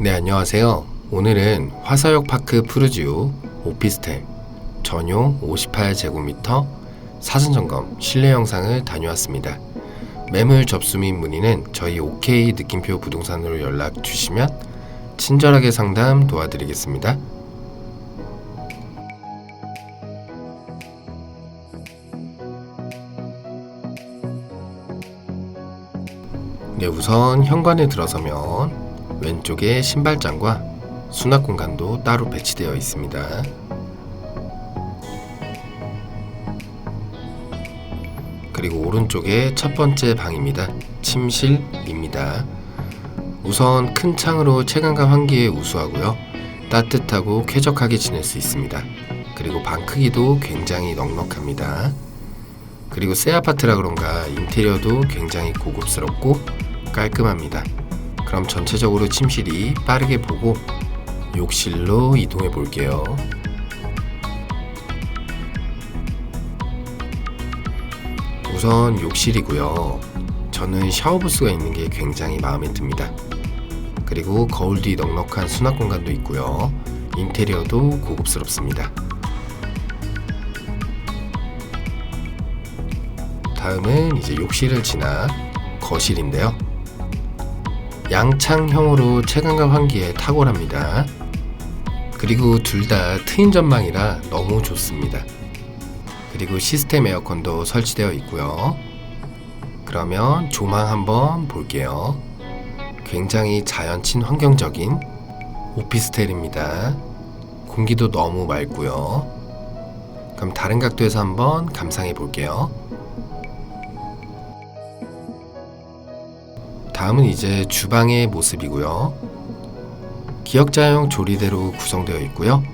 네, 안녕하세요. 오늘은 화서역 파크 푸르지오 오피스텔 전용 58제곱미터 사전 점검 실내 영상을 다녀왔습니다. 매물 접수 및 문의는 저희 OK 느낌표 부동산으로 연락 주시면 친절하게 상담 도와드리겠습니다. 네, 우선 현관에 들어서면 왼쪽에 신발장과 수납 공간도 따로 배치되어 있습니다. 그리고 오른쪽에 첫 번째 방입니다. 침실입니다. 우선 큰 창으로 채광과 환기에 우수하고요. 따뜻하고 쾌적하게 지낼 수 있습니다. 그리고 방 크기도 굉장히 넉넉합니다. 그리고 새 아파트라 그런가 인테리어도 굉장히 고급스럽고 깔끔합니다. 그럼 전체적으로 침실이 빠르게 보고 욕실로 이동해 볼게요. 우선 욕실이고요. 저는 샤워 부스가 있는 게 굉장히 마음에 듭니다. 그리고 거울 뒤 넉넉한 수납 공간도 있고요. 인테리어도 고급스럽습니다. 다음은 이제 욕실을 지나 거실인데요. 양창형으로 채광과 환기에 탁월합니다. 그리고 둘 다 트인 전망이라 너무 좋습니다. 그리고 시스템 에어컨도 설치되어 있고요. 그러면 조망 한번 볼게요. 굉장히 자연 친 환경적인 오피스텔입니다. 공기도 너무 맑고요. 그럼 다른 각도에서 한번 감상해 볼게요. 다음은 이제 주방의 모습이고요. 기역자형 조리대로 구성되어 있고요.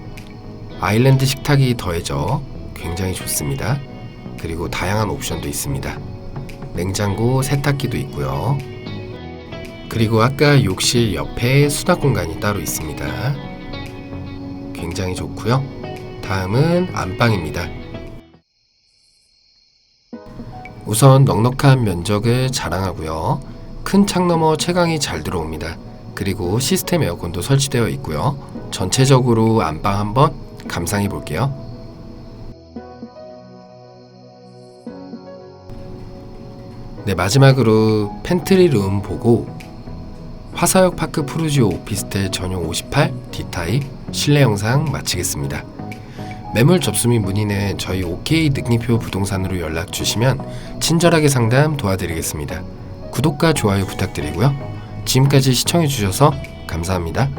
아일랜드 식탁이 더해져 굉장히 좋습니다. 그리고 다양한 옵션도 있습니다. 냉장고, 세탁기도 있고요. 그리고 아까 욕실 옆에 수납 공간이 따로 있습니다. 굉장히 좋고요. 다음은 안방입니다. 우선 넉넉한 면적을 자랑하고요. 큰 창 너머 채광이 잘 들어옵니다. 그리고 시스템 에어컨도 설치되어 있고요. 전체적으로 안방 한번 감상해 볼게요. 네, 마지막으로 팬트리 룸 보고 화사역 파크 푸르지오 오피스텔 전용 58 D타입 실내 영상 마치겠습니다. 매물 접수 및 문의는 저희 OK 느낌표 부동산으로 연락 주시면 친절하게 상담 도와드리겠습니다. 구독과 좋아요 부탁드리고요. 지금까지 시청해 주셔서 감사합니다.